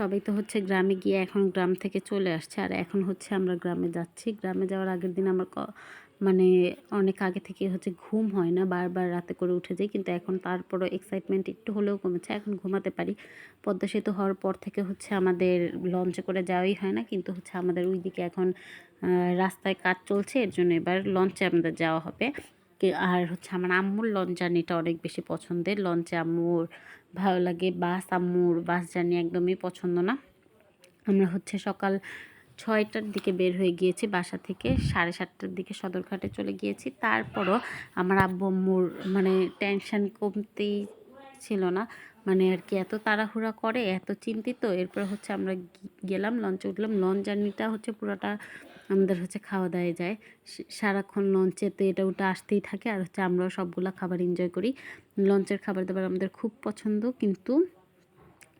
সবাই তো হচ্ছে গ্রামে গিয়ে এখন গ্রাম থেকে চলে আসছে। আর এখন হচ্ছে আমরা গ্রামে যাচ্ছি। গ্রামে যাওয়ার আগের দিন আমার মানে অনেক আগে থেকে হচ্ছে ঘুম হয় না। বারবার রাতে করে উঠে যাই। কিন্তু এখন তারপরও এক্সাইটমেন্ট একটু হলেও কমেছে। এখন ঘুমাতে পারি। পদ্মা সেতু হওয়ার পর থেকে হচ্ছে আমাদের লঞ্চে করে যাওয়াই হয় না। কিন্তু হচ্ছে আমাদের ওইদিকে এখন রাস্তায় কাজ চলছে। এর জন্য এবার লঞ্চে আমাদের যাওয়া হবে। আর হচ্ছে আমার আম্মুর লঞ্চ জার্নিটা অনেক বেশি পছন্দের। লঞ্চে আম্মুর, ভালো লাগে বাস আম্মুর, বাস জার্নি একদমই পছন্দ না। আমরা হচ্ছে সকাল ছয়টার দিকে বের হয়ে গিয়েছি বাসা থেকে, সাড়ে সাতটার দিকে সদরঘাটে চলে গিয়েছি। তারপরও আমার আব্বু আম্মুর মানে টেনশান কমতেই ছিল না। মানে আর কি এত তাড়াহুড়া করে, এত চিন্তিত। এরপর হচ্ছে আমরা গেলাম লঞ্চে উঠলাম। লঞ্চ জার্নিটা হচ্ছে পুরোটা আমাদের হচ্ছে খাওয়া দাওয়ায় যায়। সারাক্ষণ লঞ্চেতে এটা ওটা আসতেই থাকে। আর হচ্ছে আমরাও সবগুলা খাবার এনজয় করি। লঞ্চের খাবার দাবার আমাদের খুব পছন্দ। কিন্তু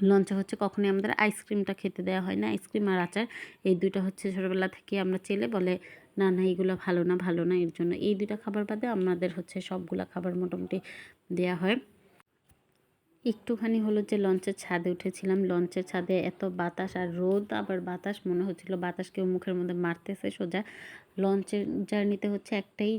লঞ্চে হচ্ছে কখনোই আমাদের আইসক্রিমটা খেতে দেওয়া হয় না। আইসক্রিম আর আচার, এই দুইটা হচ্ছে ছোটোবেলা থেকে আমরা চেলে বলে, না না এইগুলো ভালো না ভালো না, এর জন্য। এই দুইটা খাবার বাদে আমাদের হচ্ছে সবগুলা খাবার মোটামুটি দেওয়া হয়। একটুখানি হলো যে লঞ্চের ছাদে উঠেছিলাম। লঞ্চের ছাদে এত বাতাস আর রোদ, আবার বাতাস মনে হচ্ছিল বাতাস কেউ মুখের মধ্যে মারতেছে সোজা। লঞ্চের জার্নিতে হচ্ছে একটাই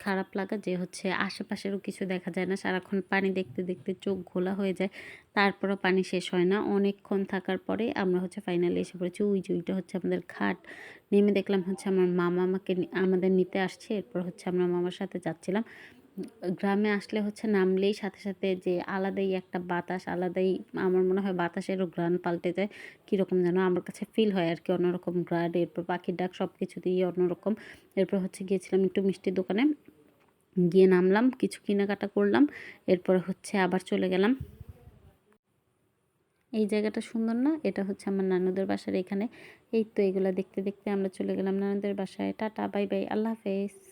খারাপ লাগা যে হচ্ছে আশেপাশেরও কিছু দেখা যায় না। সারাক্ষণ পানি দেখতে দেখতে চোখ ঘোলা হয়ে যায়, তারপরও পানি শেষ হয় না। অনেকক্ষণ থাকার পরে আমরা হচ্ছে ফাইনালি এসে পড়েছি। ওই যে ওইটা হচ্ছে আমাদের ঘাট নেমে দেখলাম হচ্ছে আমার মামা আমাকে আমাদের নিতে আসছে। এরপর হচ্ছে আমরা মামার সাথে যাচ্ছিলাম। গ্রামে আসলে হচ্ছে নামলেই সাথে সাথে যে আলাদাই একটা বাতাস, আলাদাই আমার মনে হয় বাতাসেরও গ্রান পাল্টে যায়। কীরকম যেন আমার কাছে ফিল হয় আর কি অন্যরকম গ্রান এরপর পাখির ডাক সব কিছু দিয়ে অন্যরকম। এরপর হচ্ছে গিয়েছিলাম একটু মিষ্টির দোকানে। গিয়ে নামলাম, কিছু কেনাকাটা করলাম, এরপর হচ্ছে আবার চলে গেলাম। এই জায়গাটা সুন্দর না? এটা হচ্ছে আমার নানুদের বাসার এখানে। এই তো এগুলো দেখতে দেখতে আমরা চলে গেলাম নানুদের বাসায়। টাটা, বাই বাই, আল্লাহ হাফেজ।